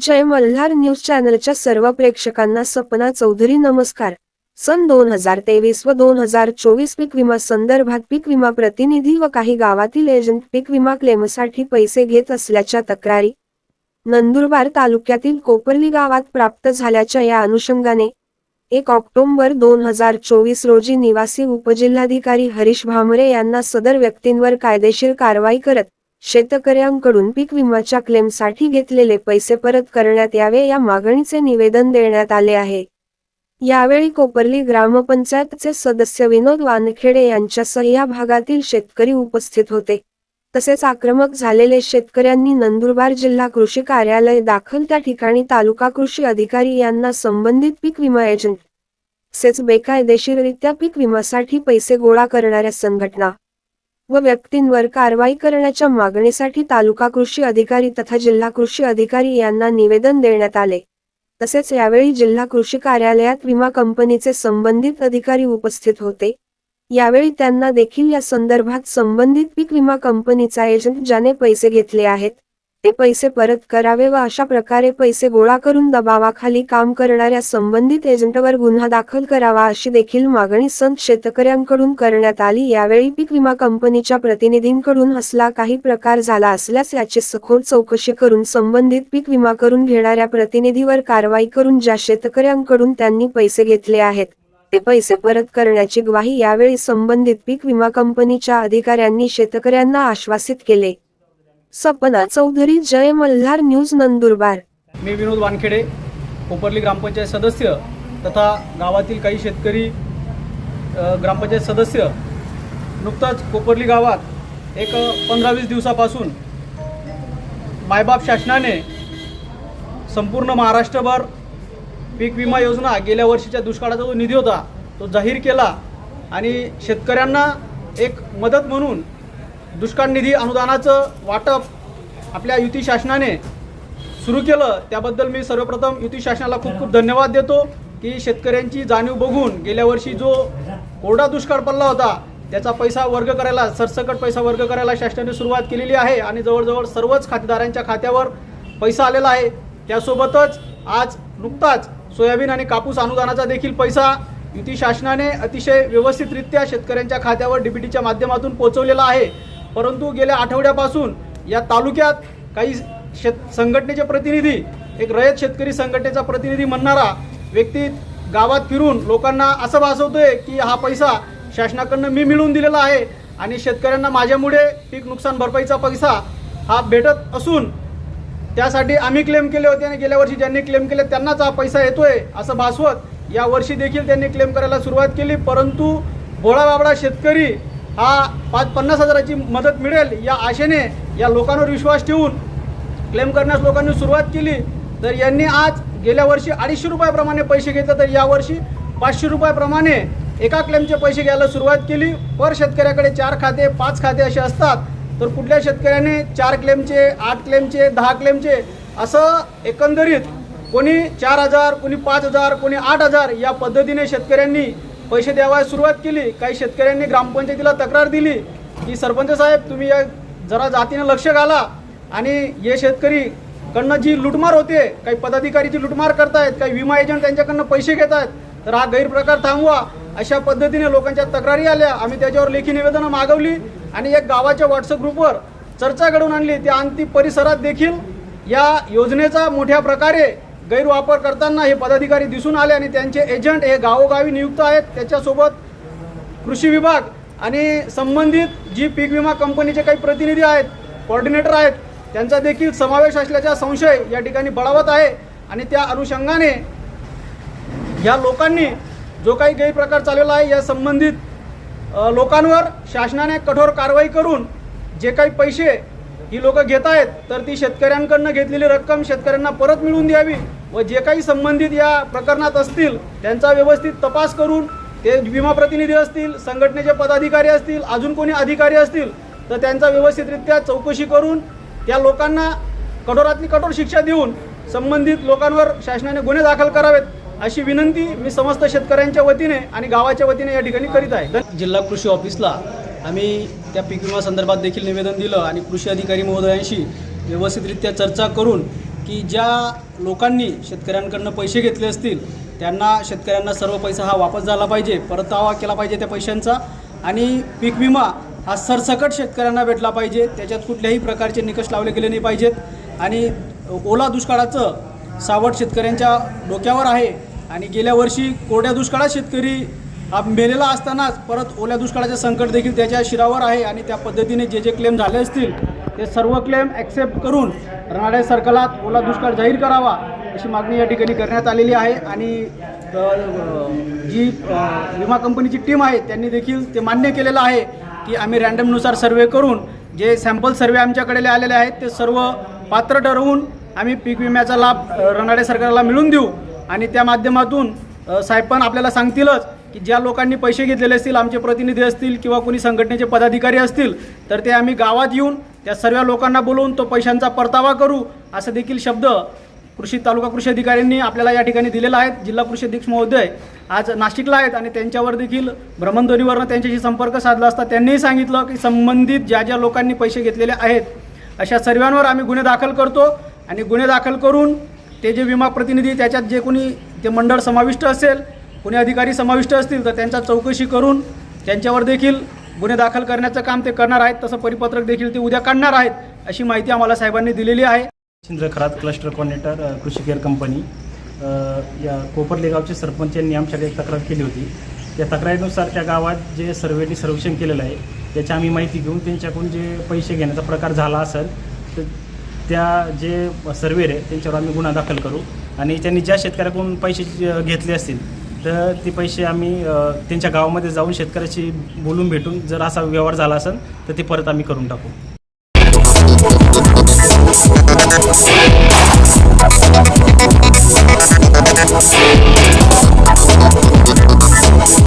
जय Malhar news चॅनलच्या सर्व प्रेक्षकांना सपना चौधरी नमस्कार. सन दोन हजार तेवीस व दोन हजार चोवीस पीक विमा संदर्भात पीक विमा प्रतिनिधी व काही गावातील एजंट पीक विमा क्लेमसाठी पैसे घेत असल्याच्या तक्रारी नंदुरबार तालुक्यातील कोपर्ली गावात प्राप्त झाल्याच्या या अनुषंगाने एक ऑक्टोबर दोन हजार चोवीस रोजी निवासी उपजिल्हाधिकारी हरीश भामरे यांना सदर व्यक्तींवर कायदेशीर कारवाई करत शेतकऱ्यांकडून पीक विम्याच्या क्लेमसाठी घेतलेले पैसे परत करण्यात यावे या मागणीचे निवेदन देण्यात आले आहे. यावेळी कोपर्ली ग्रामपंचायतचे सदस्य विनोद वानखेडे यांच्यासह या भागातील शेतकरी उपस्थित होते. तसेच आक्रमक झालेले शेतकऱ्यांनी नंदुरबार जिल्हा कृषी कार्यालय दाखल त्या ठिकाणी तालुका कृषी अधिकारी यांना संबंधित पीक विमा एजंट तसेच बेकायदेशीररित्या पीक विम्यासाठी पैसे गोळा करणाऱ्या संघटना व व्यक्तींवर कारवाई करण्याच्या मागणीसाठी तालुका कृषी अधिकारी तथा जिल्हा कृषी अधिकारी यांना निवेदन देण्यात आले. तसेच यावेळी जिल्हा कृषी कार्यालयात विमा कंपनीचे संबंधित अधिकारी उपस्थित होते. यावेळी त्यांना देखील या संदर्भात संबंधित पीक विमा कंपनीचा एजंट ज्याने पैसे घेतले आहेत. ते पैसे परत करावे व अशा प्रकारे पैसे गोळा करून दबावाखाली काम करणाऱ्या संबंधित एजंटवर गुन्हा दाखल करावा अशी देखील मागणी संत शेतकऱ्यांकडून करण्यात आली. यावेळी पीक विमा कंपनीच्या प्रतिनिधींकडून असला काही प्रकार झाला असल्यास याची सखोल चौकशी करून संबंधित पीक विमा करून घेणाऱ्या प्रतिनिधीवर कारवाई करून ज्या शेतकऱ्यांकडून त्यांनी पैसे घेतले आहेत ते पैसे परत करण्याची ग्वाही यावेळी संबंधित पीक विमा कंपनीच्या अधिकाऱ्यांनी शेतकऱ्यांना आश्वासित केले. सपना चौधरी जय मल्हार न्यूज नंदुरबार. मी विनोद वानखेडे कोपर्ली ग्रामपंचायत सदस्य तथा गावातील काही शेतकरी ग्रामपंचायत सदस्य. नुकताच कोपर्ली गावात एक पंधरा वीस दिवसापासून मायबाप शासनाने संपूर्ण महाराष्ट्रभर पीक विमा योजना गेल्या वर्षीच्या दुष्काळाचा जो निधी होता तो जाहीर केला आणि शेतकऱ्यांना एक मदत म्हणून दुष्काळ निधी अनुदानाचं वाटप आपल्या युती शासनाने सुरू केलं. त्याबद्दल मी सर्वप्रथम युती शासनाला खूप खूप धन्यवाद देतो की शेतकऱ्यांची जाणीव बघून गेल्या वर्षी जो कोरडा दुष्काळ पडला होता त्याचा पैसा वर्ग करायला सरसकट पैसा वर्ग करायला शासनाने सुरुवात केलेली आहे आणि जवळजवळ सर्वच खातेदारांच्या खात्यावर पैसा आलेला आहे. त्यासोबतच आज नुकताच सोयाबीन आणि कापूस अनुदानाचा देखील पैसा युती शासनाने अतिशय व्यवस्थितरित्या शेतकऱ्यांच्या खात्यावर डीबीटीच्या माध्यमातून पोहोचवलेला आहे. परंतु गेल्या आठवड्यापासून या तालुक्यात काही शेत संघटनेचे प्रतिनिधी एक रयत शेतकरी संघटनेचा प्रतिनिधी म्हणणारा व्यक्ती गावात फिरून लोकांना असं भासवतोय की हा पैसा शासनाकडनं मी मिळवून दिलेला आहे आणि शेतकऱ्यांना माझ्यामुळे पीक नुकसान भरपाईचा पैसा हा भेटत असून त्यासाठी आम्ही क्लेम केले होते आणि गेल्या वर्षी ज्यांनी क्लेम केले त्यांनाच हा पैसा येतोय असं भासवत या वर्षी देखील त्यांनी क्लेम करायला सुरुवात केली. परंतु भोळा बाबडा शेतकरी हा पाच पन्नास हजाराची मदत मिळेल या आशेने या लोकांवर विश्वास ठेवून क्लेम करण्यास लोकांनी सुरुवात केली. तर यांनी आज गेल्या वर्षी अडीचशे रुपयाप्रमाणे पैसे घेतले तर यावर्षी पाचशे रुपयाप्रमाणे एका क्लेमचे पैसे घ्यायला सुरुवात केली. पर शेतकऱ्याकडे चार खाते पाच खाते असे असतात. तर कुठल्या शेतकऱ्याने चार क्लेमचे आठ क्लेमचे दहा क्लेमचे असं एकंदरीत कोणी चार हजार कोणी पाच हजार कोणी आठ हजार या पद्धतीने शेतकऱ्यांनी पैसे द्यावायला सुरुवात केली. काही शेतकऱ्यांनी ग्रामपंचायतीला तक्रार दिली की सरपंच साहेब तुम्ही या जरा जातीनं लक्ष घाला आणि हे शेतकरी कडनं जी लुटमार होते काही पदाधिकारीची लुटमार करतायत काही विमा एजंट त्यांच्याकडनं पैसे घेत आहेत तर हा गैरप्रकार थांबवा. अशा पद्धतीने लोकांच्या तक्रारी आल्या. आम्ही त्याच्यावर लेखी निवेदनं मागवली आणि एक गावाच्या व्हॉट्सअप ग्रुपवर चर्चा घडवून आणली. त्या अंतिम परिसरात देखील या योजनेचा मोठ्या प्रकारे गैरवापर करताना हे पदाधिकारी दिसून आले आणि त्यांचे एजंट हे गावोगावी नियुक्त आहेत. त्याच्यासोबत कृषी विभाग आणि संबंधित जी पीक विमा कंपनीचे काही प्रतिनिधी आहेत कोऑर्डिनेटर आहेत त्यांचा देखील समावेश असल्याचा संशय या ठिकाणी बळावत आहे. आणि त्या अनुषंगाने या लोकांनी जो काही गैरप्रकार चाललेला आहे या संबंधित लोकांवर शासनाने कठोर कारवाई करून जे काही पैसे ही लोकं घेत आहेत तर ती शेतकऱ्यांकडनं घेतलेली रक्कम शेतकऱ्यांना परत मिळवून द्यावी. व जे काही संबंधित या प्रकरणात असतील त्यांचा व्यवस्थित तपास करून ते विमा प्रतिनिधी असतील संघटनेचे पदाधिकारी असतील अजून कोणी अधिकारी असतील तर त्यांचा व्यवस्थितरित्या चौकशी करून त्या लोकांना कठोरातली कठोर शिक्षा देऊन संबंधित लोकांवर शासनाने गुन्हे दाखल करावेत अशी विनंती मी समस्त शेतकऱ्यांच्या वतीने आणि गावाच्या वतीने या ठिकाणी करीत आहे. जिल्हा कृषी ऑफिसला आम्ही त्या पीक विमा संदर्भात देखील निवेदन दिलं आणि कृषी अधिकारी महोदयांशी व्यवस्थितरित्या चर्चा करून की ज्या लोकांनी शेतकऱ्यांकडनं पैसे घेतले असतील त्यांना शेतकऱ्यांना सर्व पैसा हा वापस झाला पाहिजे परतावा केला पाहिजे त्या पैशांचा. आणि पीक विमा हा सरसकट शेतकऱ्यांना भेटला पाहिजे त्याच्यात कुठल्याही प्रकारचे निकष लावले गेले नाही पाहिजेत. आणि ओला दुष्काळाचं सावट शेतकऱ्यांच्या डोक्यावर आहे. आणि गेल्या वर्षी कोरड्या दुष्काळात शेतकरी हा मेलेला असतानाच परत ओल्या दुष्काळाचे संकट देखील त्याच्या शिरावर आहे. आणि त्या पद्धतीने जे जे क्लेम झाले असतील ते सर्व क्लेम ॲक्सेप्ट करून राणाडे सर्कलात ओला दुष्काळ जाहीर करावा अशी मागणी या ठिकाणी करण्यात आलेली आहे. आणि जी विमा कंपनीची टीम आहे त्यांनी देखील ते मान्य केलेलं आहे की आम्ही रँडमनुसार सर्वे करून जे सॅम्पल सर्वे आमच्याकडे आलेले आहेत ते सर्व पात्र ठरवून आम्ही पीक विम्याचा लाभ रनाडे सरकारला मिळवून देऊ. आणि त्या माध्यमातून साहेब पण आपल्याला सांगतीलच की ज्या लोकांनी पैसे घेतलेले असतील आमचे प्रतिनिधी असतील किंवा कोणी संघटनेचे पदाधिकारी असतील तर ते आम्ही गावात येऊन त्या सर्व लोकांना बोलवून तो पैशांचा परतावा करू असं देखील शब्द कृषी तालुका कृषी अधिकाऱ्यांनी आपल्याला या ठिकाणी दिलेला आहे. जिल्हा कृषी अधीक्षक महोदय आज नाशिकला आहेत आणि त्यांच्यावर देखील भ्रमणध्वनीवरनं त्यांच्याशी संपर्क साधला असता त्यांनीही सांगितलं की संबंधित ज्या ज्या लोकांनी पैसे घेतलेले आहेत अशा सर्वांवर आम्ही गुन्हे दाखल करतो आणि गुन्हे दाखल करून ते जे विमा प्रतिनिधी त्याच्यात जे कोणी ते मंडळ समाविष्ट असेल कोणी अधिकारी समाविष्ट असतील तर त्यांचा चौकशी करून त्यांच्यावर देखील गुन्हे दाखल करण्याचं काम ते करणार आहेत तसं परिपत्रक देखील ते उद्या काढणार आहेत अशी माहिती आम्हाला साहेबांनी दिलेली आहे. Shindrakharat cluster coordinator Krishi care company या कोपरले गावचे सरपंच यांनी आमच्याकडे एक तक्रार केली होती. त्या तक्रारीनुसार त्या गावात जे सर्वेनी सर्वेक्षण केलेलं आहे त्याची आम्ही माहिती घेऊन त्यांच्याकडून जे पैसे घेण्याचा प्रकार झाला असेल तर त्या जे सर्वेर आहे त्यांच्यावर आम्ही गुन्हा दाखल करू. आणि त्यांनी ज्या शेतकऱ्याकडून पैसे घेतले असतील तर ते पैसे आम्ही त्यांच्या गावामध्ये जाऊन शेतकऱ्याशी बोलून भेटून जर असा व्यवहार झाला असेल तर ते परत आम्ही करून टाकू.